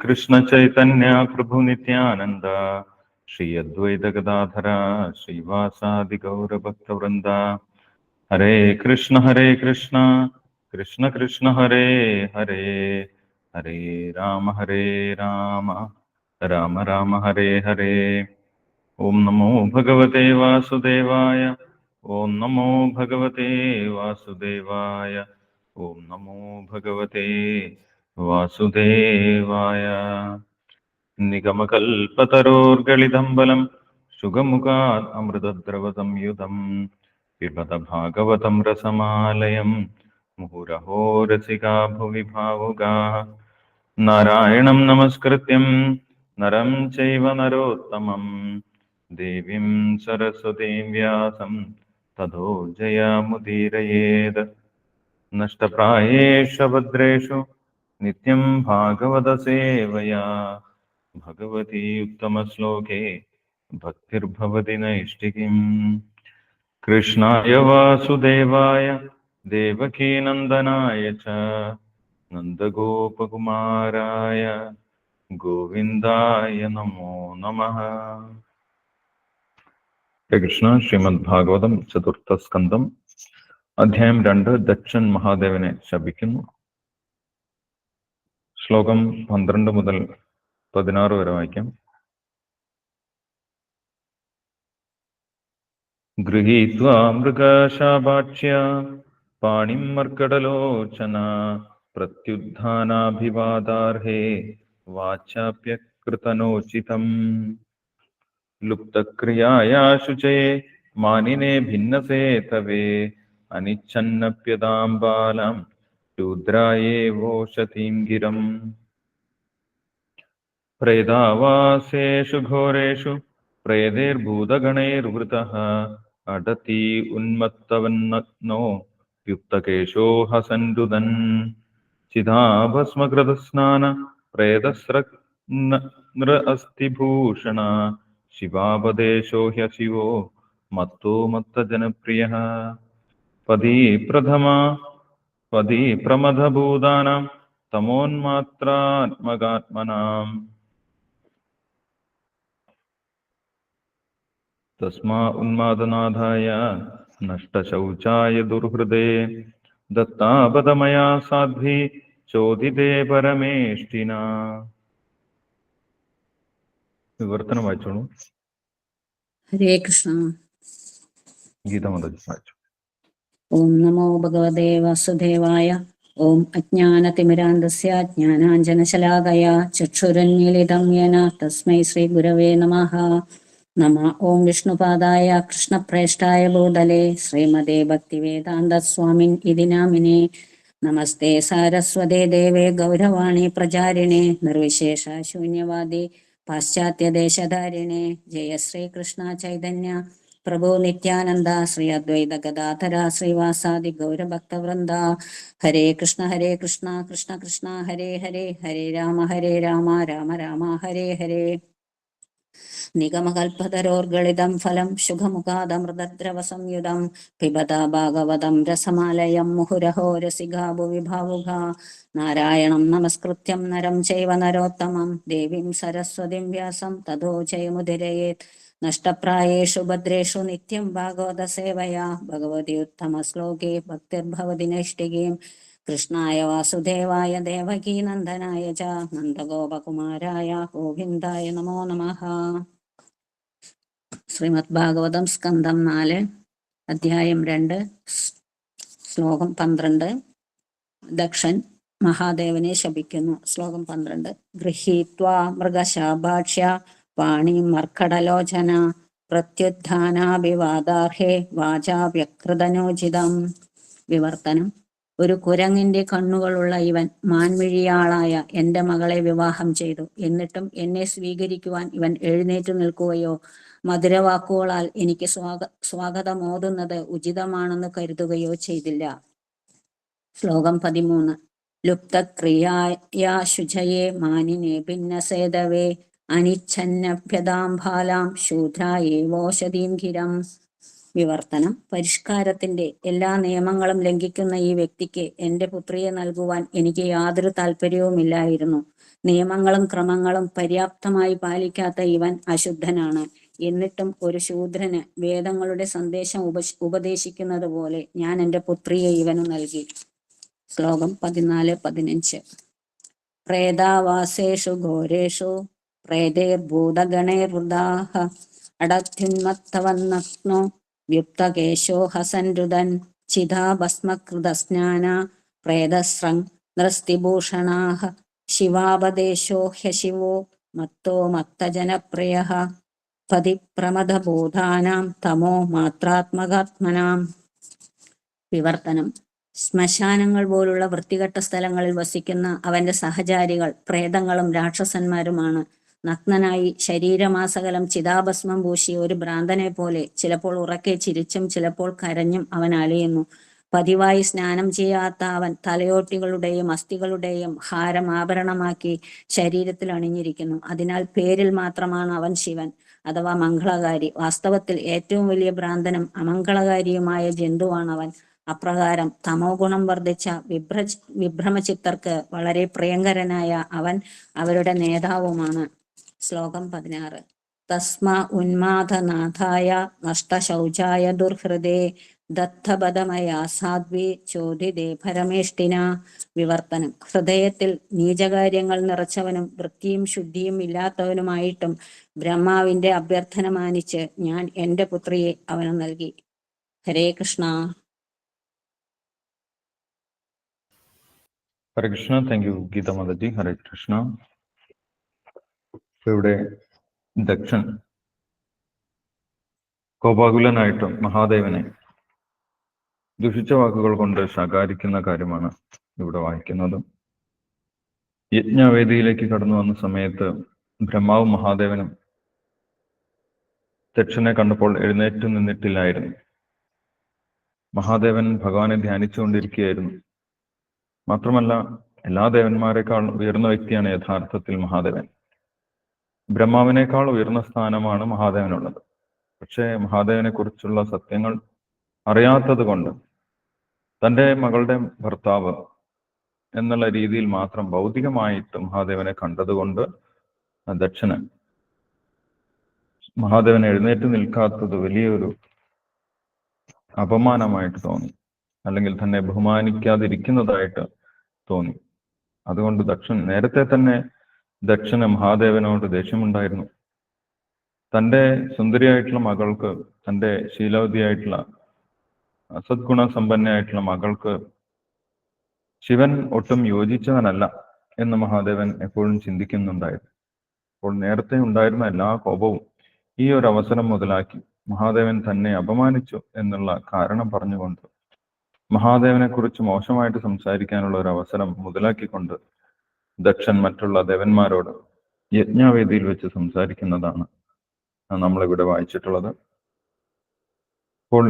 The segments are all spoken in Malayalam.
कृष्ण चैतन्य प्रभु नित्यानंद श्री अद्वैत गदाधर श्रीवासादि गौर भक्त वृंदा हरे कृष्ण हरे कृष्ण कृष्ण कृष्ण हरे हरे हरे राम हरे राम राम राम हरे हरे ओम नमो भगवते वासुदेवाय ओम नमो भगवते वासुदेवाय ओम नमो भगवते വാസുദേവായ. നിഗമകൽപ്പതരോർഗളിതമ്പലം ശുഗമുഖാത് അമൃതദ്രവസംയുതം പിബത ഭാഗവതം രസമാലയം മുഹുരഹോ രസികാ ഭുവി ഭാവുകാ നാരായണം നമസ്കൃത്യം നരം ചൈവ നരോത്തമം ദേവീം സരസ്വതീം വ്യാസം തഥോ ജയാമുദീരയേത്. നഷ്ടപ്രായേഷു ഭദ്രേഷു നിത്യം ഭാഗവതസേവയാ ഭഗവതി ഉത്തമശ്ലോകേ ഭക്തിർഭവതി നൈഷ്ഠികം. കൃഷ്ണായ വാസുദേവായ ദേവകീനന്ദനായ ച നന്ദഗോപകുമാരായ ഗോവിന്ദായ നമോ നമ. കൃഷ്ണ. ശ്രീമദ് ഭാഗവതം ചതുർത്ഥ സ്കന്ധം അധ്യായം രണ്ട്. ദക്ഷൻ മഹാദേവനെ ശപിക്കുന്നു. ശ്ലോകം പന്ത്രണ്ട് മുതൽ പതിനാറ് വരെ വായിക്കാം. ഗൃഹീത്വാ മൃഗശാഭാക്ഷ്യ പാണിം മർക്കടലോചന പ്രത്യുദ്ധാനാഭിവാദാർഹേ വാചാപ്യകൃതനോചിതം. ലുപ്തക്രിയായാ ശുചേ മാനിനെ ഭിന്നസേതവേ അനിച്ഛന്നപ്യതാം ബാലം ശൂദ്രായേവോഷതീം ഗിരം പ്രേതാവാസേഷു ഘോരേഷു പ്രേതൈർഭൂതഗണൈർവൃതः അടതി ഉന്മത്തവന്നോ യുക്തകേശോ ഹസൻരുദൻ ചിതാഭസ്മകൃതസ്നാന പ്രേതസ്രക് നൃ അസ്ഥിഭൂഷണ ശിവാപദേശോ ഹ്യശിവോ മത്തോ മത്തജനപ്രിയः പദീ പ്രഥമ പദീ പ്രമദഭൂതാനാം തമോന്മാത്രാത്മകാത്മനാം തസ്മാ ഉന്മാദനാഥായ നഷ്ടശൗചായ ദുർഹൃദേ ദത്താപദമയാ സാധ്വി ചോദിതേ പരമേഷ്ടിന വിവർത്തനം വായിച്ചോളൂ ഹരേ കൃഷ്ണ ഗീതമത വായിച്ചു ഓം നമോ ഭഗവതേ വാസുദേവായ. ഓം അജ്ഞാനതിമിരാന്തസ്യ ജ്ഞാനാഞ്ജനശലാകയ ചക്ഷുരന്യലിതം യേന. തസ്മൈ ശ്രീ ഗുരവേ നമഃ. നമ ഓം വിഷ്ണുപാദായ കൃഷ്ണപ്രേഷ്ഠായ ഭൂതലേ ശ്രീമതേ ഭക്തിവേദാന്തസ്വാമിൻ ഇതിനാമിനെ. ഇതി നാമിനെ നമസ്തേ സാരസ്വതേ ദേവേ ഗൗരവാണി പ്രചാരിണേ നിർവിശേഷ ശൂന്യവാദി പാശ്ചാത്യദേശധാരിണേ. ജയ ശ്രീകൃഷ്ണ ചൈതന്യ. പ്രഭു നിത്യാനന്ദ ശ്രീ അദ്വൈത ഗദാധര ശ്രീവാസാദി ഗൗരഭക്തവൃന്ദ. ഹരേ കൃഷ്ണ ഹരേ കൃഷ്ണ കൃഷ്ണ കൃഷ്ണ ഹരേ ഹരേ ഹരേ രാമ ഹരേ രാമ രാമ രാമ ഹരേ ഹരേ. നിഗമകൽപതരോർഗളിതം ഫലം ശുഖമുഖാദമൃതദ്രവ സംയുതം പിബത ഭാഗവതം രസമാലയം മുഹുരഹോ രസികാ ഭുവി ഭാവുക നാരായണം നമസ്കൃത്യം നരം ചൈവ നരോത്തമം ദേവീം സരസ്വതിം വ്യാസം തഥോ ജയമുദിരയേത്. നഷ്ടപ്രായേഷു ഭദ്രേഷു നിത്യം ഭാഗവത സേവയാ ഭഗവതി ഉത്തമ ശ്ലോകേ ഭക്തിർഭവതി നൈഷ്ടികീം. കൃഷ്ണായ വാസുദേവായ ദേവകീ നന്ദനായ ച. നന്ദഗോപകുമാരായ ഗോവിന്ദായ നമോ നമ. ശ്രീമദ് ഭാഗവതം സ്കന്ധം നാല് അധ്യായം രണ്ട് ശ്ലോകം പന്ത്രണ്ട്. ദക്ഷൻ മഹാദേവനെ ശപിക്കുന്നു. ശ്ലോകം പന്ത്രണ്ട്. ഗൃഹീത്വാ മൃഗശാഭാക്ഷ്യ വാണി മർക്കടലോചന പ്രത്യുത്ഥാനാഭിവാദാർഹേ വാചാ വ്യക്തനോചിതം വിവർത്തനം. ഒരു കുരങ്ങിന്റെ കണ്ണുകളുള്ള ഇവൻ മാൻമിഴിയാളായ എന്റെ മകളെ വിവാഹം ചെയ്തു. എന്നിട്ടും എന്നെ സ്വീകരിക്കുവാൻ ഇവൻ എഴുന്നേറ്റു നിൽക്കുകയോ മധുരവാക്കുകളാൽ എനിക്ക് സ്വാഗ സ്വാഗതമോതുന്നത് ഉചിതമാണെന്ന് കരുതുകയോ ചെയ്തില്ല. ശ്ലോകം പതിമൂന്ന്. ലുപ്തക്രിയായ ശുചയെ മാനിനെ ഭിന്നസേതവേ അനിച്ഛന്നഭ്യതാംഭാലാം ശൂദ്രായേവോഷധീം ഗിരം വിവർത്തനം. പരിഷ്കാരത്തിന്റെ എല്ലാ നിയമങ്ങളും ലംഘിക്കുന്ന ഈ വ്യക്തിക്ക് എന്റെ പുത്രിയെ നൽകുവാൻ എനിക്ക് യാതൊരു താല്പര്യവുമില്ലായിരുന്നു. നിയമങ്ങളും ക്രമങ്ങളും പര്യാപ്തമായി പാലിക്കാത്ത ഇവൻ അശുദ്ധനാണ്. എന്നിട്ടും ഒരു ശൂദ്രന് വേദങ്ങളുടെ സന്ദേശം ഉപ ഉപദേശിക്കുന്നത് പോലെ ഞാൻ എന്റെ പുത്രിയെ ഇവനു നൽകി. ശ്ലോകം പതിനാല് പതിനഞ്ച്. പ്രേതാവാസേഷു ഘോരേഷു പ്രേതേർഭൂതഗണേർവൃതാഹ അടത്യുന്മത്തവന്നഗ്നോ വ്യുക്തകേശോ ഹസൻരുദൻ ചിതാഭസ്മകൃതസ്നാന പ്രേതസ്രങ് നൃസ്തിഭൂഷണാഹ ശിവാപദേശോ ഹ്യശിവോ മത്തോ മത്തജനപ്രിയഃ പതിപ്രമദബോധാനാം തമോ മാത്രാത്മകാത്മനാം. വിവർത്തനം. ശ്മശാനങ്ങൾ പോലുള്ള വൃത്തികെട്ട സ്ഥലങ്ങളിൽ വസിക്കുന്ന അവന്റെ സഹചാരികൾ പ്രേതങ്ങളും രാക്ഷസന്മാരുമാണ്. നഗ്നനായി ശരീരമാസകലം ചിതാഭസ്മം പൂശി ഒരു ഭ്രാന്തനെ പോലെ ചിലപ്പോൾ ഉറക്കെ ചിരിച്ചും ചിലപ്പോൾ കരഞ്ഞും അവൻ അലയുന്നു. പതിവായി സ്നാനം ചെയ്യാത്ത അവൻ തലയോട്ടികളുടെയും അസ്ഥികളുടെയും ഹാരം ആഭരണമാക്കി ശരീരത്തിൽ അണിഞ്ഞിരിക്കുന്നു. അതിനാൽ പേരിൽ മാത്രമാണ് അവൻ ശിവൻ അഥവാ മംഗളകാരി. വാസ്തവത്തിൽ ഏറ്റവും വലിയ ഭ്രാന്തനും അമംഗളകാരിയുമായ ജന്തുവാണ് അവൻ. അപ്രകാരം തമോ ഗുണം വർദ്ധിച്ച വിഭ്ര വിഭ്രമചിത്തർക്ക് വളരെ പ്രിയങ്കരനായ അവൻ അവരുടെ നേതാവുമാണ്. ശ്ലോകം പതിനാറ്. തസ്മ ഉന്മാദനാഥായ നഷ്ടശൗചായ ദുർഹൃദേ ദത്തപദമയ സാധ്വി ചോദിതേ പരമേഷ്ടിന. വിവർത്തനം. ഹൃദയത്തിൽ നീചകാര്യങ്ങൾ നിറച്ചവനും വൃത്തിയും ശുദ്ധിയും ഇല്ലാത്തവനുമായിട്ടും ബ്രഹ്മാവിന്റെ അഭ്യർത്ഥന മാനിച്ച് ഞാൻ എന്റെ പുത്രിയെ അവന് നൽകി. Hare Krishna. Hare Krishna. Thank you Geetha Hare Krishna. ഇപ്പൊ ഇവിടെ ദക്ഷൻ കോപാകുലനായിട്ടും മഹാദേവനെ ദുഷിച്ച വാക്കുകൾ കൊണ്ട് ശകാരിക്കുന്ന കാര്യമാണ് ഇവിടെ വായിക്കുന്നത്. യജ്ഞവേദിയിലേക്ക് കടന്നു വന്ന സമയത്ത് ബ്രഹ്മാവും മഹാദേവനും ദക്ഷനെ കണ്ടപ്പോൾ എഴുന്നേറ്റ് നിന്നിട്ടില്ലായിരുന്നു. മഹാദേവൻ ഭഗവാനെ ധ്യാനിച്ചുകൊണ്ടിരിക്കുകയായിരുന്നു. മാത്രമല്ല എല്ലാ ദേവന്മാരെക്കാൾ ഉയർന്ന വ്യക്തിയാണ് യഥാർത്ഥത്തിൽ മഹാദേവൻ. ബ്രഹ്മാവിനേക്കാൾ ഉയർന്ന സ്ഥാനമാണ് മഹാദേവനുള്ളത്. പക്ഷേ മഹാദേവനെ കുറിച്ചുള്ള സത്യങ്ങൾ അറിയാത്തത് കൊണ്ട് തന്റെ മകളുടെ ഭർത്താവ് എന്നുള്ള രീതിയിൽ മാത്രം ഭൗതികമായിട്ട് മഹാദേവനെ കണ്ടതുകൊണ്ട് ദക്ഷന് മഹാദേവൻ എഴുന്നേറ്റ് നിൽക്കാത്തത് വലിയൊരു അപമാനമായിട്ട് തോന്നി. അല്ലെങ്കിൽ തന്നെ ബഹുമാനിക്കാതിരിക്കുന്നതായിട്ട് തോന്നി. അതുകൊണ്ട് ദക്ഷൻ നേരത്തെ തന്നെ ദക്ഷന് മഹാദേവനോട് ദേഷ്യമുണ്ടായിരുന്നു. തന്റെ സുന്ദരിയായിട്ടുള്ള മകൾക്ക് തന്റെ ശീലവതിയായിട്ടുള്ള സദ്ഗുണ സമ്പന്നയായിട്ടുള്ള മകൾക്ക് ശിവൻ ഒട്ടും യോജിച്ചവനല്ല എന്ന് മഹാദേവൻ എപ്പോഴും ചിന്തിക്കുന്നുണ്ടായിരുന്നു. അപ്പോൾ നേരത്തെ ഉണ്ടായിരുന്ന എല്ലാ കോപവും ഈ ഒരു അവസരം മുതലാക്കി മഹാദേവൻ തന്നെ അപമാനിച്ചു എന്നുള്ള കാരണം പറഞ്ഞുകൊണ്ട് മഹാദേവനെ കുറിച്ച് മോശമായിട്ട് സംസാരിക്കാനുള്ള ഒരു അവസരം മുതലാക്കിക്കൊണ്ട് ദക്ഷൻ മറ്റുള്ള ദേവന്മാരോട് യജ്ഞാവേദിയിൽ വെച്ച് സംസാരിക്കുന്നതാണ് നമ്മളിവിടെ വായിച്ചിട്ടുള്ളത്. അപ്പോൾ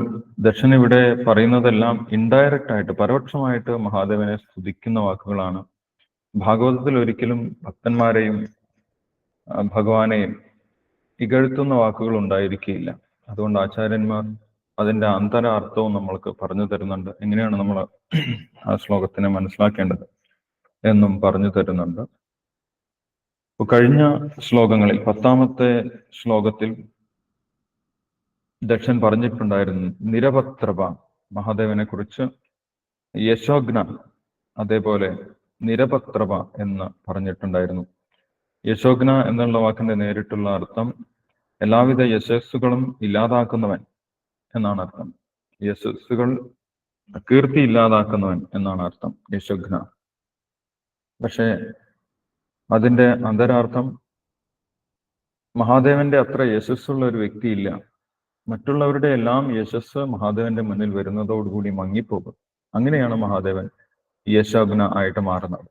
ദക്ഷൻ ഇവിടെ പറയുന്നതെല്ലാം ഇൻഡയറക്റ്റ് ആയിട്ട് പരോക്ഷമായിട്ട് മഹാദേവനെ സ്തുതിക്കുന്ന വാക്കുകളാണ്. ഭാഗവതത്തിൽ ഒരിക്കലും ഭക്തന്മാരെയും ഭഗവാനെയും ഇകഴ്ത്തുന്ന വാക്കുകൾ ഉണ്ടായിരിക്കില്ല അതുകൊണ്ട് ആചാര്യന്മാർ അതിന്റെ അന്തരാർത്ഥവും നമ്മൾക്ക് പറഞ്ഞു തരുന്നുണ്ട്. എങ്ങനെയാണ് നമ്മൾ ആ ശ്ലോകത്തിനെ മനസ്സിലാക്കേണ്ടത്? എന്നും പറഞ്ഞു തരുന്നുണ്ട്. കഴിഞ്ഞ ശ്ലോകങ്ങളിൽ പത്താമത്തെ ശ്ലോകത്തിൽ ദക്ഷൻ പറഞ്ഞിട്ടുണ്ടായിരുന്നു നിരപത്രപ മഹാദേവനെ കുറിച്ച് യശോഗ്ന അതേപോലെ നിരപത്രപ എന്ന് പറഞ്ഞിട്ടുണ്ടായിരുന്നു. യശോഗ്ന എന്നുള്ള വാക്കിന്റെ നേരിട്ടുള്ള അർത്ഥം എല്ലാവിധ യശസ്സുകളും ഇല്ലാതാക്കുന്നവൻ എന്നാണ് അർത്ഥം. യശസ്സുകൾ കീർത്തി ഇല്ലാതാക്കുന്നവൻ എന്നാണ് അർത്ഥം യശോഘ്ന പക്ഷേ അതിന്റെ അന്തരാർത്ഥം മഹാദേവന്റെ അത്ര യശസ്സുള്ള ഒരു വ്യക്തിയില്ല. മറ്റുള്ളവരുടെ എല്ലാം യശസ് മഹാദേവന്റെ മുന്നിൽ വരുന്നതോടുകൂടി മങ്ങിപ്പോകും. അങ്ങനെയാണ് മഹാദേവൻ യശോഗ്ന ആയിട്ട് മാറുന്നത്.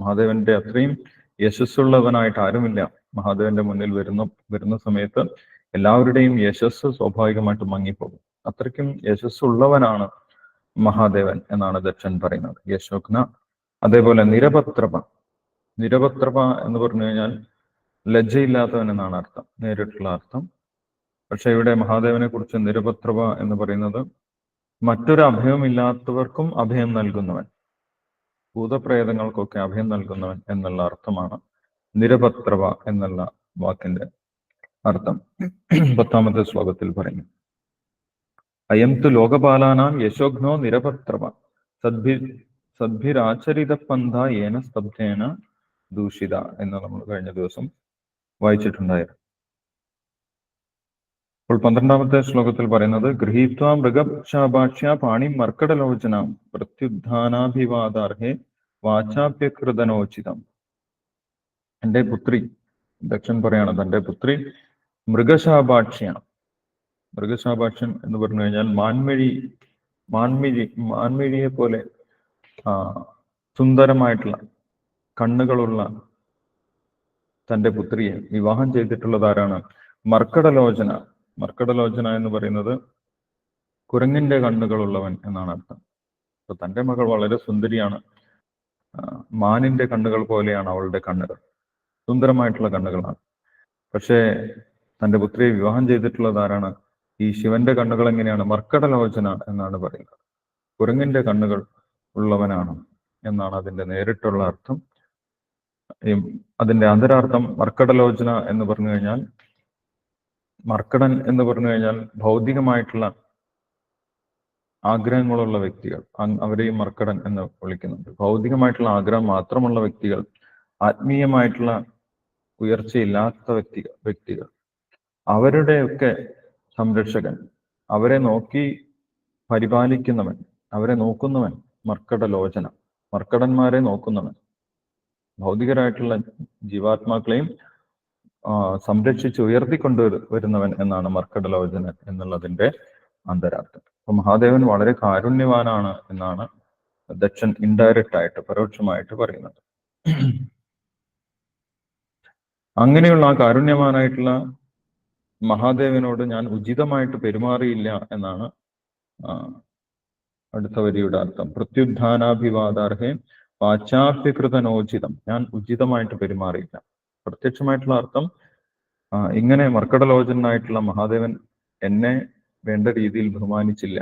മഹാദേവന്റെ അത്രയും യശസ്സുള്ളവനായിട്ട് ആരുമില്ല. മഹാദേവന്റെ മുന്നിൽ വരുന്ന വരുന്ന സമയത്ത് എല്ലാവരുടെയും യശസ് സ്വാഭാവികമായിട്ട് മങ്ങിപ്പോകും. അത്രയ്ക്കും യശസ്സുള്ളവനാണ് മഹാദേവൻ എന്നാണ് ദക്ഷൻ പറയുന്നത്. യശോഘ്ന അതേപോലെ നിരപത്രപ. നിരപത്രപ എന്ന് പറഞ്ഞു കഴിഞ്ഞാൽ ലജ്ജയില്ലാത്തവൻ എന്നാണ് അർത്ഥം നേരിട്ടുള്ള അർത്ഥം. പക്ഷെ ഇവിടെ മഹാദേവനെ കുറിച്ച് നിരപത്രപ എന്ന് പറയുന്നത് മറ്റൊരു അഭയമില്ലാത്തവർക്കും അഭയം നൽകുന്നവൻ ഭൂതപ്രേതങ്ങൾക്കൊക്കെ അഭയം നൽകുന്നവൻ എന്നുള്ള അർത്ഥമാണ് നിരപത്രവ എന്നുള്ള വാക്കിന്റെ അർത്ഥം. പത്താമത്തെ ശ്ലോകത്തിൽ പറയുന്നു. അയം തു ലോകപാലാനാം യശോഘ്നോ നിരപത്രവ സദ്ഭി സദ്ഭിരാചരിത പന്ഥ ഏന സ്തബ്ധേന ദൂഷിത എന്ന് നമ്മൾ കഴിഞ്ഞ ദിവസം വായിച്ചിട്ടുണ്ടായിരുന്നു. അപ്പോൾ പന്ത്രണ്ടാമത്തെ ശ്ലോകത്തിൽ പറയുന്നത് ഗൃഹീത്വ മൃഗശാഭാഷ്യ പാണി മർക്കടലോചന പ്രത്യുദ്ധാനാഭിവാദാർഹേ വാചാപ്യകൃതനോചിതം. എന്റെ പുത്രി ദക്ഷൻ പറയാണ് തന്റെ പുത്രി മൃഗശാപാക്ഷ്യ. മൃഗശാഭാക്ഷൻ എന്ന് പറഞ്ഞു കഴിഞ്ഞാൽ മാൻമിഴി മാൻമിഴി മാൻമിഴിയെ പോലെ സുന്ദരമായിട്ടുള്ള കണ്ണുകളുള്ള തന്റെ പുത്രിയെ വിവാഹം ചെയ്തിട്ടുള്ളത് ആരാണ് മർക്കടലോചന. മർക്കടലോചന എന്ന് പറയുന്നത് കുരങ്ങിന്റെ കണ്ണുകളുള്ളവൻ എന്നാണ് അർത്ഥം. അപ്പൊ തന്റെ മകൾ വളരെ സുന്ദരിയാണ്. മാനിന്റെ കണ്ണുകൾ പോലെയാണ് അവളുടെ കണ്ണുകൾ. സുന്ദരമായിട്ടുള്ള കണ്ണുകളാണ്. പക്ഷേ തന്റെ പുത്രിയെ വിവാഹം ചെയ്തിട്ടുള്ളത് ആരാണ് ഈ ശിവന്റെ കണ്ണുകൾ എങ്ങനെയാണ്? മർക്കടലോചന എന്നാണ് പറയുന്നത്. കുരങ്ങിന്റെ കണ്ണുകൾ ഉള്ളവനാണ് എന്നാണ് അതിന്റെ നേരിട്ടുള്ള അർത്ഥം. അതിന്റെ അന്തരാർത്ഥം മർക്കടലോചന എന്ന് പറഞ്ഞു കഴിഞ്ഞാൽ മർക്കടൻ എന്ന് പറഞ്ഞു കഴിഞ്ഞാൽ ഭൗതികമായിട്ടുള്ള ആഗ്രഹങ്ങളുള്ള വ്യക്തികൾ. അവരെയും മർക്കടൻ എന്ന് വിളിക്കുന്നുണ്ട്. ഭൗതികമായിട്ടുള്ള ആഗ്രഹം മാത്രമുള്ള വ്യക്തികൾ ആത്മീയമായിട്ടുള്ള ഉയർച്ചയില്ലാത്ത വ്യക്തികൾ വ്യക്തികൾ. അവരുടെയൊക്കെ സംരക്ഷകൻ അവരെ നോക്കി പരിപാലിക്കുന്നവൻ അവരെ നോക്കുന്നവൻ മർക്കടലോചന. മർക്കടന്മാരെ നോക്കുന്നവൻ. ഭൗതികരായിട്ടുള്ള ജീവാത്മാക്കളെയും സംരക്ഷിച്ച് ഉയർത്തിക്കൊണ്ടു വരുന്നവൻ എന്നാണ് മർക്കടലോചന എന്നുള്ളതിന്റെ അന്തരാർത്ഥം. അപ്പൊ മഹാദേവൻ വളരെ കാരുണ്യവാനാണ് എന്നാണ് ദക്ഷൻ ഇൻഡയറക്റ്റ് ആയിട്ട് പരോക്ഷമായിട്ട് പറയുന്നത്. അങ്ങനെയുള്ള ആ കാരുണ്യവാനായിട്ടുള്ള മഹാദേവനോട് ഞാൻ ഉചിതമായിട്ട് പെരുമാറിയില്ല എന്നാണ് അടുത്ത വരിയുടെ അർത്ഥം. പ്രത്യുദ്ധാനാഭിവാദാർഹേ വാചാഭ്യകൃതനോചിതം ഞാൻ ഉചിതമായിട്ട് പെരുമാറിയില്ല. പ്രത്യക്ഷമായിട്ടുള്ള അർത്ഥം ഇങ്ങനെ മർക്കടലോചനായിട്ടുള്ള മഹാദേവൻ എന്നെ വേണ്ട രീതിയിൽ ബഹുമാനിച്ചില്ല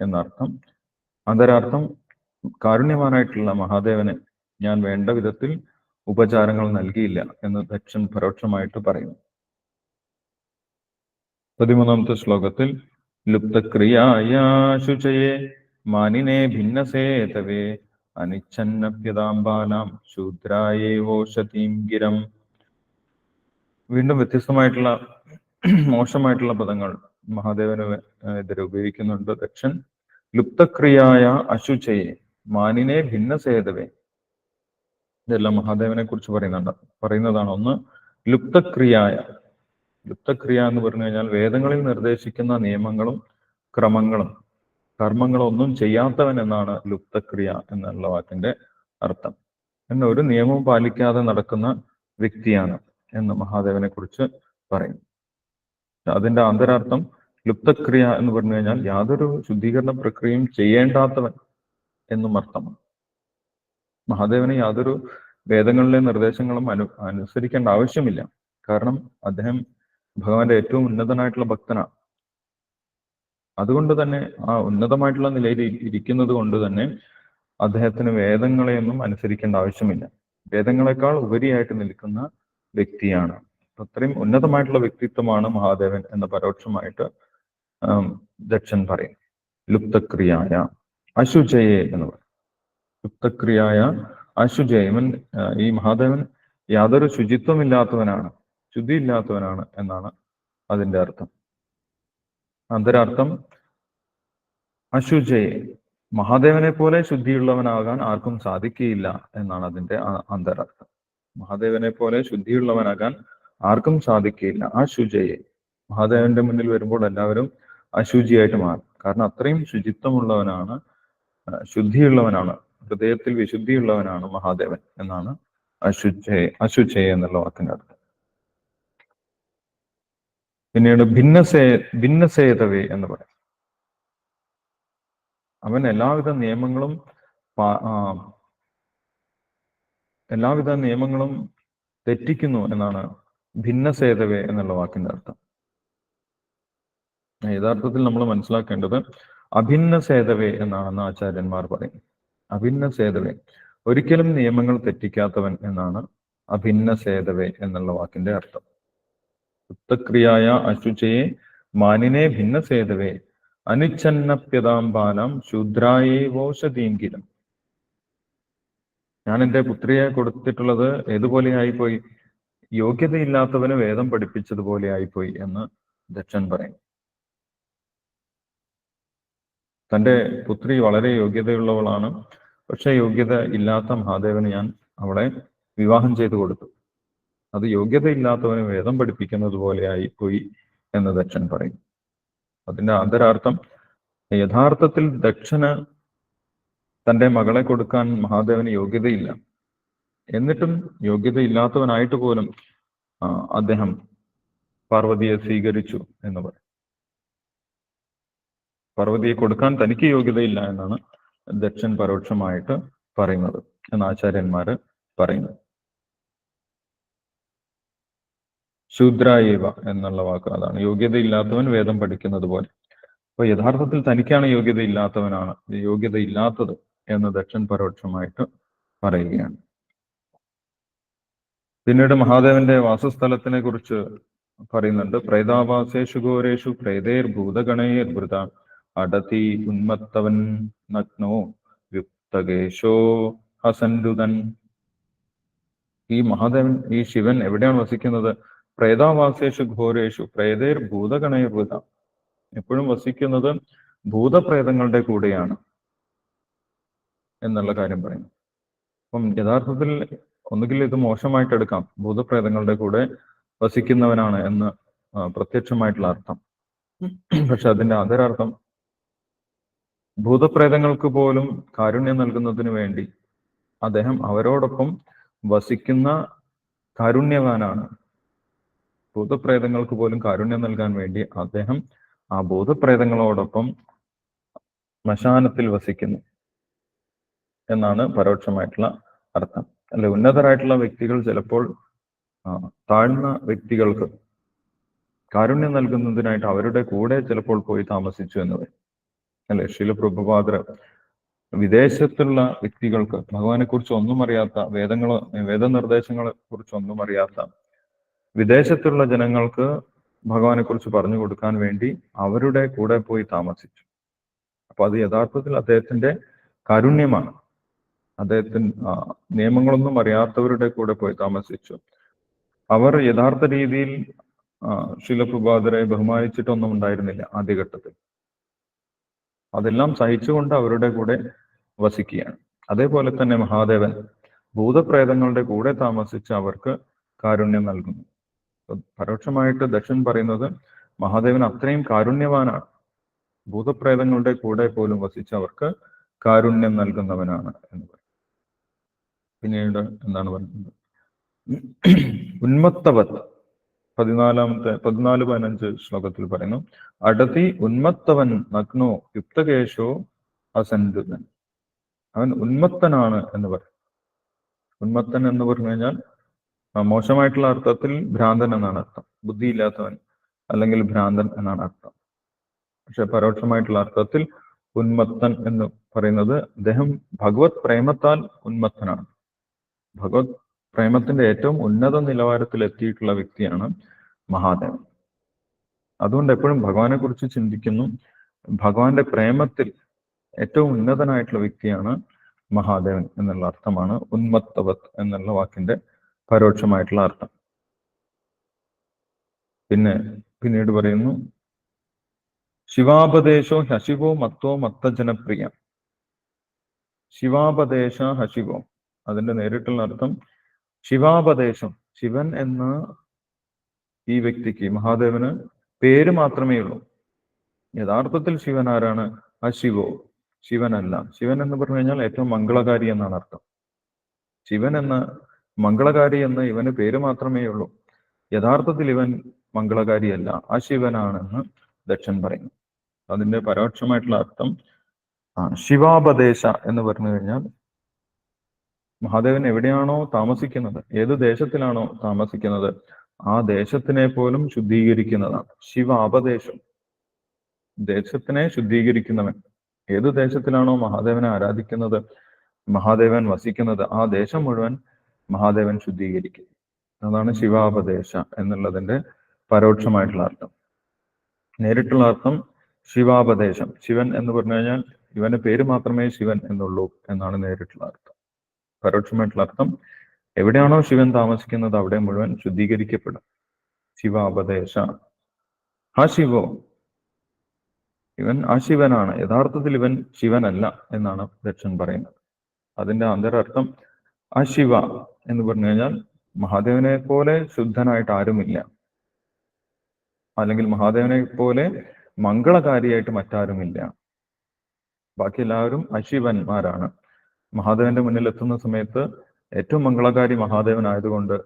എന്നർത്ഥം. അന്തരാർത്ഥം കാരുണ്യവാനായിട്ടുള്ള മഹാദേവന് ഞാൻ വേണ്ട വിധത്തിൽ ഉപചാരങ്ങൾ നൽകിയില്ല എന്ന് ദക്ഷൻ പരോക്ഷമായിട്ട് പറയുന്നു. പതിമൂന്നാമത്തെ ശ്ലോകത്തിൽ ലുപ്തക്രിയായ ശുചയെ മാനിനെ ഭിന്നസേതവേ അനിച്ഛന്നപ്യതാംബാലാം ശൂദ്രായേവോഷതീം ഗിരം. വീണ്ടും വ്യത്യസ്തമായിട്ടുള്ള മോശമായിട്ടുള്ള പദങ്ങൾ മഹാദേവന് എതിരെ ഉപയോഗിക്കുന്നുണ്ട്. ദക്ഷൻ ലുപ്തക്രിയായ അശുചയെ മാനിനെ ഭിന്നസേതവേ ഇതെല്ലാം മഹാദേവനെ കുറിച്ച് പറയുന്നുണ്ട്. പറയുന്നതാണ് ഒന്ന് ലുപ്തക്രിയായ ലുപ്തക്രിയ എന്ന് പറഞ്ഞു കഴിഞ്ഞാൽ വേദങ്ങളിൽ നിർദ്ദേശിക്കുന്ന നിയമങ്ങളും ക്രമങ്ങളും കർമ്മങ്ങളും ഒന്നും ചെയ്യാത്തവൻ എന്നാണ് ലുപ്തക്രിയ എന്നുള്ള വാക്കിന്റെ അർത്ഥം. എന്ന ഒരു നിയമവും പാലിക്കാതെ നടക്കുന്ന വ്യക്തിയാണ് എന്ന് മഹാദേവനെ കുറിച്ച് പറയും. അതിന്റെ അന്തരാർത്ഥം ലുപ്തക്രിയ എന്ന് പറഞ്ഞു കഴിഞ്ഞാൽ യാതൊരു ശുദ്ധീകരണ പ്രക്രിയയും ചെയ്യേണ്ടാത്തവൻ എന്നും അർത്ഥമാണ്. മഹാദേവന് യാതൊരു വേദങ്ങളിലെ നിർദ്ദേശങ്ങളും അനു അനുസരിക്കേണ്ട ആവശ്യമില്ല. കാരണം അദ്ദേഹം ഭഗവാന്റെ ഏറ്റവും ഉന്നതനായിട്ടുള്ള ഭക്തനാണ് അതുകൊണ്ട് തന്നെ ആ ഉന്നതമായിട്ടുള്ള നിലയിൽ ഇരിക്കുന്നത് കൊണ്ട് തന്നെ അദ്ദേഹത്തിന് വേദങ്ങളെയൊന്നും അനുസരിക്കേണ്ട ആവശ്യമില്ല. വേദങ്ങളെക്കാൾ ഉപരിയായിട്ട് നിൽക്കുന്ന വ്യക്തിയാണ്. അത്രയും ഉന്നതമായിട്ടുള്ള വ്യക്തിത്വമാണ് മഹാദേവൻ എന്ന് പരോക്ഷമായിട്ട് ദക്ഷൻ പറയും. ലുപ്തക്രിയായ അശുജയെ എന്ന് പറയും. ലുപ്തക്രിയായ അശുജയ ഈ മഹാദേവൻ യാതൊരു ശുചിത്വമില്ലാത്തവനാണ്. ശുദ്ധിയില്ലാത്തവനാണ് എന്നാണ് അതിന്റെ അർത്ഥം. അന്തരാർത്ഥം അശുചയെ മഹാദേവനെ പോലെ ശുദ്ധിയുള്ളവനാകാൻ ആർക്കും സാധിക്കുകയില്ല എന്നാണ് അതിന്റെ അന്തരാർത്ഥം. മഹാദേവനെ പോലെ ശുദ്ധിയുള്ളവനാകാൻ ആർക്കും സാധിക്കുകയില്ല. ആ ശുചയെ മഹാദേവന്റെ മുന്നിൽ വരുമ്പോൾ എല്ലാവരും അശുചിയായിട്ട് മാറും. കാരണം അത്രയും ശുചിത്വമുള്ളവനാണ് ശുദ്ധിയുള്ളവനാണ് ഹൃദയത്തിൽ വിശുദ്ധിയുള്ളവനാണ് മഹാദേവൻ എന്നാണ് അശുചയെ അശുചയെ എന്നുള്ള വാക്കിന്റെ അർത്ഥം. പിന്നീട് ഭിന്നസേ ഭിന്നസേതവേ എന്ന് പറയും. അവൻ എല്ലാവിധ നിയമങ്ങളും എല്ലാവിധ നിയമങ്ങളും തെറ്റിക്കുന്നു എന്നാണ് ഭിന്നസേതവേ എന്നുള്ള വാക്കിന്റെ അർത്ഥം. യഥാർത്ഥത്തിൽ നമ്മൾ മനസ്സിലാക്കേണ്ടത് അഭിന്നസേതവേ എന്നാണെന്ന് ആചാര്യന്മാർ പറയും അഭിന്ന സേതവേ ഒരിക്കലും നിയമങ്ങൾ തെറ്റിക്കാത്തവൻ എന്നാണ് അഭിന്നസേതവേ എന്നുള്ള വാക്കിന്റെ അർത്ഥം. ഉത്തക്രിയായ അശുചയെ മാനിനെ ഭിന്ന സേതവേ അനുച്ഛന്നപ്യതാംബാലം ശൂദ്രായേവോഷതീങ്കിലും ഞാൻ എന്റെ പുത്രിയെ കൊടുത്തിട്ടുള്ളത് ഏതുപോലെ ആയിപ്പോയി യോഗ്യതയില്ലാത്തവന് വേദം പഠിപ്പിച്ചതുപോലെ ആയിപ്പോയി എന്ന് ദക്ഷൻ പറയും. തന്റെ പുത്രി വളരെ യോഗ്യതയുള്ളവളാണ്. പക്ഷെ യോഗ്യത ഇല്ലാത്ത മഹാദേവന് ഞാൻ അവളെ വിവാഹം ചെയ്തു കൊടുത്തു. അത് യോഗ്യതയില്ലാത്തവന് വേദം പഠിപ്പിക്കുന്നത് പോലെ ആയിപ്പോയി എന്ന് ദക്ഷൻ പറയും. അതിന്റെ അന്തരാർത്ഥം യഥാർത്ഥത്തിൽ ദക്ഷന് തന്റെ മകളെ കൊടുക്കാൻ മഹാദേവന് യോഗ്യതയില്ല. എന്നിട്ടും യോഗ്യതയില്ലാത്തവനായിട്ട് പോലും അദ്ദേഹം പാർവതിയെ സ്വീകരിച്ചു എന്ന് പറയും. പാർവതിയെ കൊടുക്കാൻ തനിക്ക് യോഗ്യതയില്ല എന്നാണ് ദക്ഷൻ പരോക്ഷമായിട്ട് പറയുന്നത് എന്ന് ആചാര്യന്മാര് പറയുന്നത്. ശൂദ്രായേവ എന്നുള്ള വാക്ക് അതാണ്. യോഗ്യതയില്ലാത്തവൻ വേദം പഠിക്കുന്നത് പോലെ. അപ്പൊ യഥാർത്ഥത്തിൽ തനിക്കാണ് യോഗ്യതയില്ലാത്തവനാണ്. യോഗ്യതയില്ലാത്തത് എന്ന് ദക്ഷൻ പരോക്ഷമായിട്ട് പറയുകയാണ്. പിന്നീട് മഹാദേവന്റെ വാസസ്ഥലത്തിനെ കുറിച്ച് പറയുന്നുണ്ട്. പ്രേതാവാസേഷു ഘോരേഷു പ്രേതേർ ഭൂതഗണേർ ഭൃത അടതി ഉന്മത്തവൻ നഗ്നോ യുക്തകേശോ ഹസൻഡുതൻ ഈ മഹാദേവൻ ഈ ശിവൻ എവിടെയാണ് വസിക്കുന്നത്? പ്രേതാവാസേഷു ഘോരേഷു പ്രേതേർ ഭൂതഗണയർവിത എപ്പോഴും വസിക്കുന്നത് ഭൂതപ്രേതങ്ങളുടെ കൂടെയാണ് എന്നുള്ള കാര്യം പറയുന്നു. അപ്പം യഥാർത്ഥത്തിൽ ഒന്നുകിൽ ഇത് മോശമായിട്ട് എടുക്കാം. ഭൂതപ്രേതങ്ങളുടെ കൂടെ വസിക്കുന്നവനാണ് എന്ന് പ്രത്യക്ഷമായിട്ടുള്ള അർത്ഥം. പക്ഷെ അതിന്റെ അതരർത്ഥം ഭൂതപ്രേതങ്ങൾക്ക് പോലും കാരുണ്യം നൽകുന്നതിന് വേണ്ടി അദ്ദേഹം അവരോടൊപ്പം വസിക്കുന്ന കാരുണ്യവാനാണ്. ഭൂതപ്രേതങ്ങൾക്ക് പോലും കാരുണ്യം നൽകാൻ വേണ്ടി അദ്ദേഹം ആ ഭൂതപ്രേതങ്ങളോടൊപ്പം ശ്മശാനത്തിൽ വസിക്കുന്നു എന്നാണ് പരോക്ഷമായിട്ടുള്ള അർത്ഥം. അല്ലെ ഉന്നതരായിട്ടുള്ള വ്യക്തികൾ ചിലപ്പോൾ താഴ്ന്ന വ്യക്തികൾക്ക് കാരുണ്യം നൽകുന്നതിനായിട്ട് അവരുടെ കൂടെ ചിലപ്പോൾ പോയി താമസിച്ചു എന്ന് വരും. അല്ലെ ശിലപ്രഭുപാദർ വിദേശത്തുള്ള വ്യക്തികൾക്ക് ഭഗവാനെ കുറിച്ച് ഒന്നും അറിയാത്ത വേദങ്ങളോ വേദനിർദ്ദേശങ്ങളെ കുറിച്ച് ഒന്നും അറിയാത്ത വിദേശത്തുള്ള ജനങ്ങൾക്ക് ഭഗവാനെ കുറിച്ച് പറഞ്ഞു കൊടുക്കാൻ വേണ്ടി അവരുടെ കൂടെ പോയി താമസിച്ചു. അപ്പൊ അത് യഥാർത്ഥത്തിൽ അദ്ദേഹത്തിന്റെ കാരുണ്യമാണ്. അദ്ദേഹത്തിന് നിയമങ്ങളൊന്നും അറിയാത്തവരുടെ കൂടെ പോയി താമസിച്ചു. അവർ യഥാർത്ഥ രീതിയിൽ ശിലപ്രഭാതരെ ബഹുമാനിച്ചിട്ടൊന്നും ഉണ്ടായിരുന്നില്ല ആദ്യഘട്ടത്തിൽ. അതെല്ലാം സഹിച്ചുകൊണ്ട് അവരുടെ കൂടെ വസിക്കുകയാണ്. അതേപോലെ തന്നെ മഹാദേവൻ ഭൂതപ്രേതങ്ങളുടെ കൂടെ താമസിച്ച് അവർക്ക് കാരുണ്യം നൽകുന്നു. പരോക്ഷമായിട്ട് ദക്ഷൻ പറയുന്നത് മഹാദേവൻ അത്രയും കാരുണ്യവാനാണ്. ഭൂതപ്രേതങ്ങളുടെ കൂടെ പോലും വസിച്ചവർക്ക് കാരുണ്യം നൽകുന്നവനാണ് എന്ന് പറയും. പിന്നീട് എന്താണ് പറയുന്നത്? ഉന്മത്തവത്. പതിനാലാമത്തെ പതിനാല് പതിനഞ്ച് ശ്ലോകത്തിൽ പറയുന്നു അടതി ഉന്മത്തവൻ നഗ്നോ യുക്തകേശോ അസന്തുതൻ. അവൻ ഉന്മത്തനാണ് എന്ന് പറയും. ഉന്മത്തൻ എന്ന് പറഞ്ഞു കഴിഞ്ഞാൽ മോശമായിട്ടുള്ള അർത്ഥത്തിൽ ഭ്രാന്തൻ എന്നാണ് അർത്ഥം. ബുദ്ധിയില്ലാത്തവൻ അല്ലെങ്കിൽ ഭ്രാന്തൻ എന്നാണ് അർത്ഥം. പക്ഷെ പരോക്ഷമായിട്ടുള്ള അർത്ഥത്തിൽ ഉന്മത്തൻ എന്ന് പറയുന്നത് അദ്ദേഹം ഭഗവത് പ്രേമത്താൽ ഉന്മത്തനാണ്. ഭഗവത് പ്രേമത്തിന്റെ ഏറ്റവും ഉന്നത നിലവാരത്തിൽ എത്തിയിട്ടുള്ള വ്യക്തിയാണ് മഹാദേവൻ. അതുകൊണ്ട് എപ്പോഴും ഭഗവാനെ കുറിച്ച് ചിന്തിക്കുന്നു. ഭഗവാന്റെ പ്രേമത്തിൽ ഏറ്റവും ഉന്നതനായിട്ടുള്ള വ്യക്തിയാണ് മഹാദേവൻ എന്നുള്ള അർത്ഥമാണ് ഉന്മത്തവത് എന്നുള്ള വാക്കിന്റെ പരോക്ഷമായിട്ടുള്ള അർത്ഥം. പിന്നെ പിന്നീട് പറയുന്നു ശിവാപദേശോ ഹശിവോ മത്തോ മത്തജനപ്രിയ. ശിവാപദേശ ഹശിവോ. അതിന്റെ നേരിട്ടുള്ള അർത്ഥം ശിവാപദേശം ശിവൻ എന്ന ഈ വ്യക്തിക്ക് മഹാദേവന് പേര് മാത്രമേ ഉള്ളൂ. യഥാർത്ഥത്തിൽ ശിവൻ ആരാണ്? അശിവോ ശിവനല്ല. ശിവൻ എന്ന് പറഞ്ഞു കഴിഞ്ഞാൽ ഏറ്റവും മംഗളകാരി എന്നാണ് അർത്ഥം. ശിവൻ എന്ന മംഗളകാരി എന്ന ഇവന് പേര് മാത്രമേ ഉള്ളൂ. യഥാർത്ഥത്തിൽ ഇവൻ മംഗളകാരിയല്ല ആ ശിവനാണെന്ന് ദക്ഷൻ പറയുന്നു. അതിന്റെ പരോക്ഷമായിട്ടുള്ള അർത്ഥം ശിവാപദേശ എന്ന് പറഞ്ഞു കഴിഞ്ഞാൽ മഹാദേവൻ എവിടെയാണോ താമസിക്കുന്നത് ഏത് ദേശത്തിലാണോ താമസിക്കുന്നത് ആ ദേശത്തിനെ പോലും ശുദ്ധീകരിക്കുന്നതാണ്. ശിവാപദേശം. ദേശത്തിനെ ശുദ്ധീകരിക്കുന്നവൻ. ഏത് ദേശത്തിലാണോ മഹാദേവനെ ആരാധിക്കുന്നത് മഹാദേവൻ വസിക്കുന്നത് ആ ദേശം മുഴുവൻ മഹാദേവൻ ശുദ്ധീകരിക്കും. അതാണ് ശിവാപദേശ എന്നുള്ളതിന്റെ പരോക്ഷമായിട്ടുള്ള അർത്ഥം. നേരിട്ടുള്ള അർത്ഥം ശിവാപദേശം. ശിവൻ എന്ന് പറഞ്ഞു കഴിഞ്ഞാൽ ഇവന്റെ പേര് മാത്രമേ ശിവൻ എന്നുള്ളൂ എന്നാണ് നേരിട്ടുള്ള അർത്ഥം. പരോക്ഷമായിട്ടുള്ള അർത്ഥം എവിടെയാണോ ശിവൻ താമസിക്കുന്നത് അവിടെ മുഴുവൻ ശുദ്ധീകരിക്കപ്പെടും. ശിവാപദേശ. ആ ശിവോ? ഇവൻ ആ ശിവനാണ്. യഥാർത്ഥത്തിൽ ഇവൻ ശിവനല്ല എന്നാണ് ദക്ഷൻ പറയുന്നത്. അതിന്റെ അന്തരർത്ഥം ആ ശിവ എന്ന് പറഞ്ഞു കഴിഞ്ഞാൽ മഹാദേവനെ പോലെ ശുദ്ധനായിട്ട് ആരുമില്ല. അല്ലെങ്കിൽ മഹാദേവനെ പോലെ മംഗളകാരിയായിട്ട് മറ്റാരുമില്ല. ബാക്കി എല്ലാവരും അശിവന്മാരാണ്. മഹാദേവന്റെ മുന്നിൽ എത്തുന്ന സമയത്ത് ഏറ്റവും മംഗളകാരി മഹാദേവൻ ആയതുകൊണ്ട്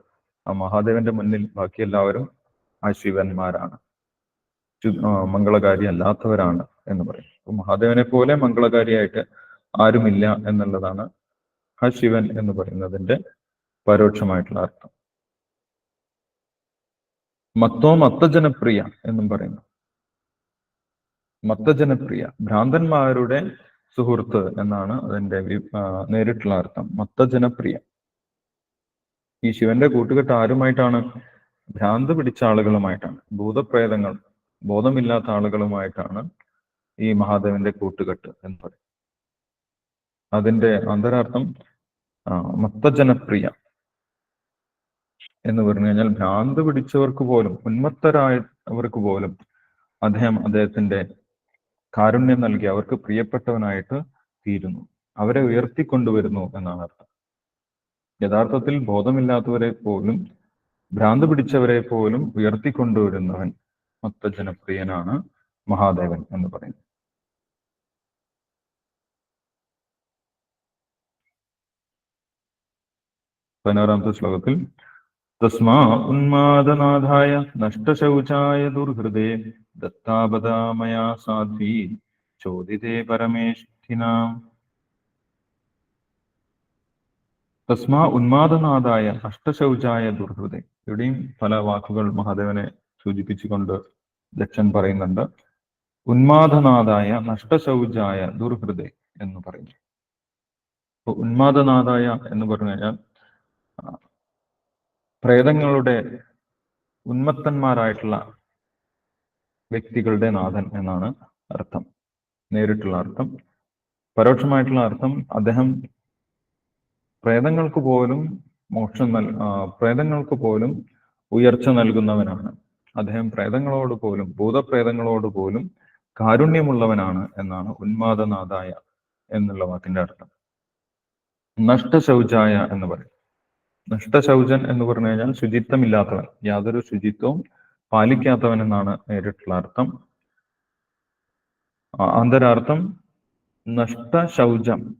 ആ മഹാദേവന്റെ മുന്നിൽ ബാക്കി എല്ലാവരും അശിവന്മാരാണ്. മംഗളകാരി അല്ലാത്തവരാണ് എന്ന് പറയും. മഹാദേവനെ പോലെ മംഗളകാരിയായിട്ട് ആരുമില്ല എന്നുള്ളതാണ് ആ ശിവൻ എന്ന് പറയുന്നതിന്റെ പരോക്ഷമായിട്ടുള്ള അർത്ഥം. മത്തോ മത്തജനപ്രിയ എന്നും പറയുന്നു. മത്തജനപ്രിയ ഭ്രാന്തന്മാരുടെ സുഹൃത്ത് എന്നാണ് അതിന്റെ നേരിട്ടുള്ള അർത്ഥം. മത്തജനപ്രിയ. ഈ ശിവന്റെ കൂട്ടുകെട്ട് ആരുമായിട്ടാണ്? ഭ്രാന്ത് പിടിച്ച ആളുകളുമായിട്ടാണ്. ഭൂതപ്രേതങ്ങൾ ബോധമില്ലാത്ത ആളുകളുമായിട്ടാണ് ഈ മഹാദേവന്റെ കൂട്ടുകെട്ട് എന്ന് പറയും അതിന്റെ അന്തരാർത്ഥം മത്തജനപ്രിയ എന്ന് പറഞ്ഞു കഴിഞ്ഞാൽ ഭ്രാന്ത് പിടിച്ചവർക്ക് പോലും ഉന്മത്തരായവർക്ക് പോലും അദ്ദേഹം അദ്ദേഹത്തിന്റെ കാരുണ്യം നൽകി അവർക്ക് പ്രിയപ്പെട്ടവനായിട്ട് തീരുന്നു. അവരെ ഉയർത്തിക്കൊണ്ടുവരുന്നു എന്നാണ് അർത്ഥം. യഥാർത്ഥത്തിൽ ബോധമില്ലാത്തവരെ പോലും ഭ്രാന്ത് പിടിച്ചവരെ പോലും ഉയർത്തിക്കൊണ്ടുവരുന്നവൻ മൊത്തജനപ്രിയനാണ് മഹാദേവൻ എന്ന് പറയുന്നത് പതിനാറാമത്തെ ശ്ലോകത്തിൽ തസ്മാ ഉന്മാദനാഥായ നഷ്ടശൗചായ ദുർഹൃദേ ദത്താപദാമയാ സാധ്വി ചോദിതേ പരമേഷ്ഠിനാം. തസ്മാ ഉന്മാദനാഥായ അഷ്ടശൗചായ ദുർഹൃദേ. ഇവിടെയും പല വാക്കുകൾ മഹാദേവനെ സൂചിപ്പിച്ചുകൊണ്ട് ദക്ഷൻ പറയുന്നുണ്ട്. ഉന്മാദനാഥായ നഷ്ടശൗചായ ദുർഹൃദേ എന്ന് പറയുന്നു. ഉന്മാദനാഥായ എന്ന് പറഞ്ഞു കഴിഞ്ഞാൽ പ്രേതങ്ങളുടെ ഉന്മത്തന്മാരായിട്ടുള്ള വ്യക്തികളുടെ നാഥൻ എന്നാണ് അർത്ഥം. നേരിട്ടുള്ള അർത്ഥം. പരോക്ഷമായിട്ടുള്ള അർത്ഥം. അദ്ദേഹം പ്രേതങ്ങൾക്ക് പോലും മോക്ഷം നൽ പ്രേതങ്ങൾക്ക് പോലും ഉയർച്ച നൽകുന്നവനാണ്. അദ്ദേഹം പ്രേതങ്ങളോട് പോലും ഭൂതപ്രേതങ്ങളോട് പോലും കാരുണ്യമുള്ളവനാണ് എന്നാണ് ഉന്മാദനാഥായ എന്നുള്ള വാക്കിന്റെ അർത്ഥം. നഷ്ടശൗചായ എന്ന് പറയും. നഷ്ടശൗചൻ എന്ന് പറഞ്ഞു കഴിഞ്ഞാൽ ശുചിത്വമില്ലാത്തവൻ. യാതൊരു ശുചിത്വവും പാലിക്കാത്തവൻ എന്നാണ് നേരിട്ടുള്ള അർത്ഥം അന്തരാർത്ഥം നഷ്ടശൗചം.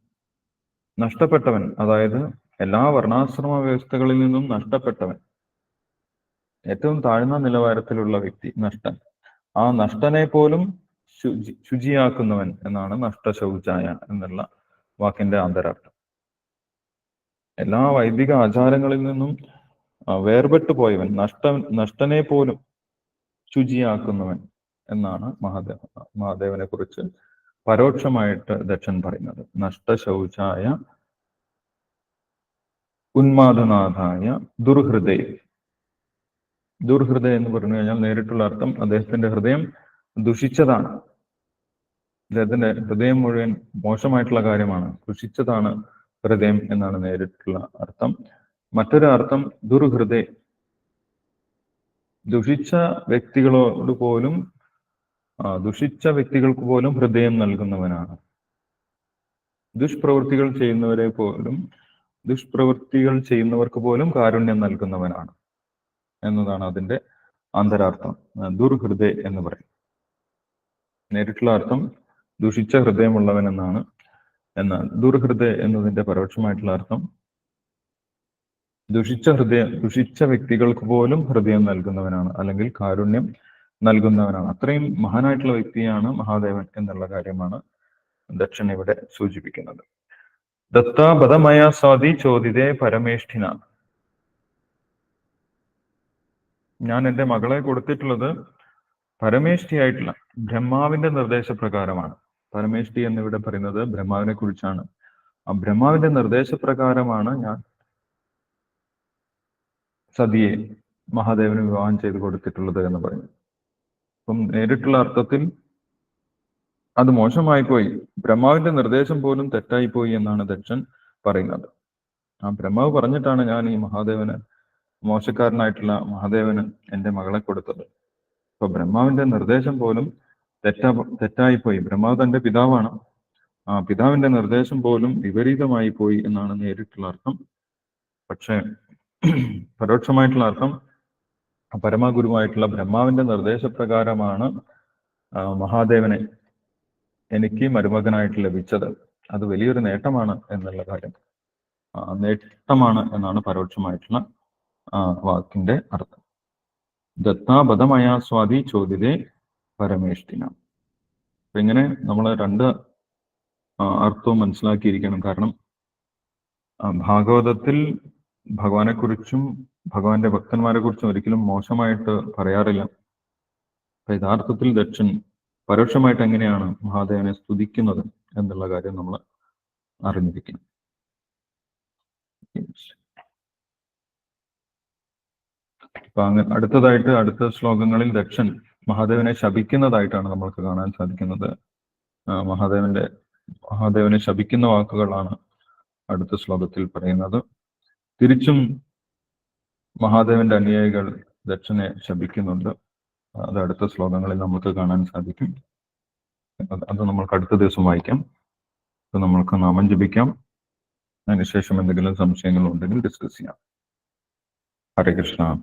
നഷ്ടപ്പെട്ടവൻ അതായത് എല്ലാ വർണാശ്രമ വ്യവസ്ഥകളിൽ നിന്നും നഷ്ടപ്പെട്ടവൻ. ഏറ്റവും താഴ്ന്ന നിലവാരത്തിലുള്ള വ്യക്തി നഷ്ടൻ. ആ നഷ്ടനെ പോലും ശുചി ശുചിയാക്കുന്നവൻ എന്നാണ് നഷ്ടശൗചായ എന്നുള്ള വാക്കിന്റെ അന്തരാർത്ഥം. എല്ലാ വൈദിക ആചാരങ്ങളിൽ നിന്നും വേർപെട്ടു പോയവൻ നഷ്ട നഷ്ടനെ പോലും ശുചിയാക്കുന്നവൻ എന്നാണ് മഹാദേവ മഹാദേവനെ കുറിച്ച് പരോക്ഷമായിട്ട് ദക്ഷൻ പറയുന്നത്. നഷ്ടശൗചായ ഉന്മാദനാഥായ ദുർഹൃദയ. ദുർഹൃദയ എന്ന് പറഞ്ഞു കഴിഞ്ഞാൽ നേരിട്ടുള്ള അർത്ഥം അദ്ദേഹത്തിന്റെ ഹൃദയം ദുഷിച്ചതാണ്. അദ്ദേഹത്തിന്റെ ഹൃദയം മുഴുവൻ മോശമായിട്ടുള്ള കാര്യമാണ്. ദുഷിച്ചതാണ് ഹൃദയം എന്നാണ് നേരിട്ടുള്ള അർത്ഥം. മറ്റൊരു അർത്ഥം ദുർഹൃദയ. ദുഷിച്ച വ്യക്തികളോട് പോലും ദുഷിച്ച വ്യക്തികൾക്ക് പോലും ഹൃദയം നൽകുന്നവനാണ്. ദുഷ്പ്രവൃത്തികൾ ചെയ്യുന്നവരെ പോലും ദുഷ്പ്രവൃത്തികൾ ചെയ്യുന്നവർക്ക് പോലും കാരുണ്യം നൽകുന്നവനാണ് എന്നതാണ് അതിന്റെ അന്തരാർത്ഥം. ദുർഹൃദയ എന്ന് പറയും. നേരിട്ടുള്ള അർത്ഥം ദുഷിച്ച ഹൃദയമുള്ളവൻ എന്നാണ് എന്നാൽ ദുർഹൃദയ എന്നതിന്റെ പരോക്ഷമായിട്ടുള്ള അർത്ഥം. ദുഷിച്ച ഹൃദയം ദുഷിച്ച വ്യക്തികൾക്ക് പോലും ഹൃദയം നൽകുന്നവനാണ് അല്ലെങ്കിൽ കാരുണ്യം നൽകുന്നവനാണ്. അത്രയും മഹാനായിട്ടുള്ള വ്യക്തിയാണ് മഹാദേവൻ എന്നുള്ള കാര്യമാണ് ദക്ഷൻ ഇവിടെ സൂചിപ്പിക്കുന്നത്. ദത്താപദമയ സ്വാതി ചോദിതേ പരമേഷ്ഠിന. ഞാൻ എന്റെ മകളെ കൊടുത്തിട്ടുള്ളത് പരമേഷ്ഠിയായിട്ടുള്ള ബ്രഹ്മാവിന്റെ നിർദ്ദേശപ്രകാരമാണ്. പരമേഷ്ഠി എന്നിവിടെ പറയുന്നത് ബ്രഹ്മാവിനെ കുറിച്ചാണ്. ആ ബ്രഹ്മാവിന്റെ നിർദ്ദേശപ്രകാരമാണ് ഞാൻ സതിയെ മഹാദേവന് വിവാഹം ചെയ്ത് കൊടുത്തിട്ടുള്ളത് എന്ന് പറയുന്നു അപ്പം നേരിട്ടുള്ള അർത്ഥത്തിൽ അത് മോശമായി പോയി. ബ്രഹ്മാവിന്റെ നിർദ്ദേശം പോലും തെറ്റായി പോയി എന്നാണ് ദക്ഷൻ പറയുന്നത്. ആ ബ്രഹ്മാവ് പറഞ്ഞിട്ടാണ് ഞാൻ ഈ മഹാദേവന് മോശക്കാരനായിട്ടുള്ള മഹാദേവന് എന്റെ മകളെ കൊടുത്തത്. അപ്പൊ ബ്രഹ്മാവിന്റെ നിർദ്ദേശം പോലും തെറ്റാ തെറ്റായിപ്പോയി. ബ്രഹ്മാവ് തന്റെ പിതാവാണ്. ആ പിതാവിന്റെ നിർദ്ദേശം പോലും വിപരീതമായി പോയി എന്നാണ് നേരിട്ടുള്ള അർത്ഥം. പക്ഷേ പരോക്ഷമായിട്ടുള്ള അർത്ഥം പരമഗുരുവായിട്ടുള്ള ബ്രഹ്മാവിന്റെ നിർദ്ദേശപ്രകാരമാണ് മഹാദേവനെ എനിക്ക് മരുമകനായിട്ട് ലഭിച്ചത്. അത് വലിയൊരു നേട്ടമാണ് എന്നുള്ള കാര്യം. നേട്ടമാണ് എന്നാണ് പരോക്ഷമായിട്ടുള്ള വാക്കിന്റെ അർത്ഥം. ദത്താപദമയാസ്വാദി ചോദ്യത്തെ ചോദ്യതേ പരമേഷ്ഠിന അപ്പൊ ഇങ്ങനെ നമ്മൾ രണ്ട് അർത്ഥവും മനസ്സിലാക്കിയിരിക്കണം. കാരണം ഭാഗവതത്തിൽ ഭഗവാനെക്കുറിച്ചും ഭഗവാന്റെ ഭക്തന്മാരെ കുറിച്ചും ഒരിക്കലും മോശമായിട്ട് പറയാറില്ല. അപ്പൊ യഥാർത്ഥത്തിൽ ദക്ഷൻ പരോക്ഷമായിട്ട് എങ്ങനെയാണ് മഹാദേവനെ സ്തുതിക്കുന്നത് എന്നുള്ള കാര്യം നമ്മൾ അറിഞ്ഞിരിക്കണം. അപ്പൊ അങ്ങനെ അടുത്തതായിട്ട് അടുത്ത ശ്ലോകങ്ങളിൽ ദക്ഷൻ മഹാദേവനെ ശപിക്കുന്നതായിട്ടാണ് നമ്മൾക്ക് കാണാൻ സാധിക്കുന്നത്. മഹാദേവന്റെ മഹാദേവനെ ശപിക്കുന്ന വാക്കുകളാണ് അടുത്ത ശ്ലോകത്തിൽ പറയുന്നത്. തിരിച്ചും മഹാദേവന്റെ അനുയായികൾ ദക്ഷനെ ശപിക്കുന്നുണ്ട്. അത് അടുത്ത ശ്ലോകങ്ങളിൽ നമുക്ക് കാണാൻ സാധിക്കും. അത് നമ്മൾക്ക് അടുത്ത ദിവസം വായിക്കാം. അത് നമ്മൾക്ക് നാമം ജപിക്കാം. അതിനുശേഷം എന്തെങ്കിലും സംശയങ്ങൾ ഉണ്ടെങ്കിൽ ഡിസ്കസ് ചെയ്യാം. ഹരേ കൃഷ്ണ.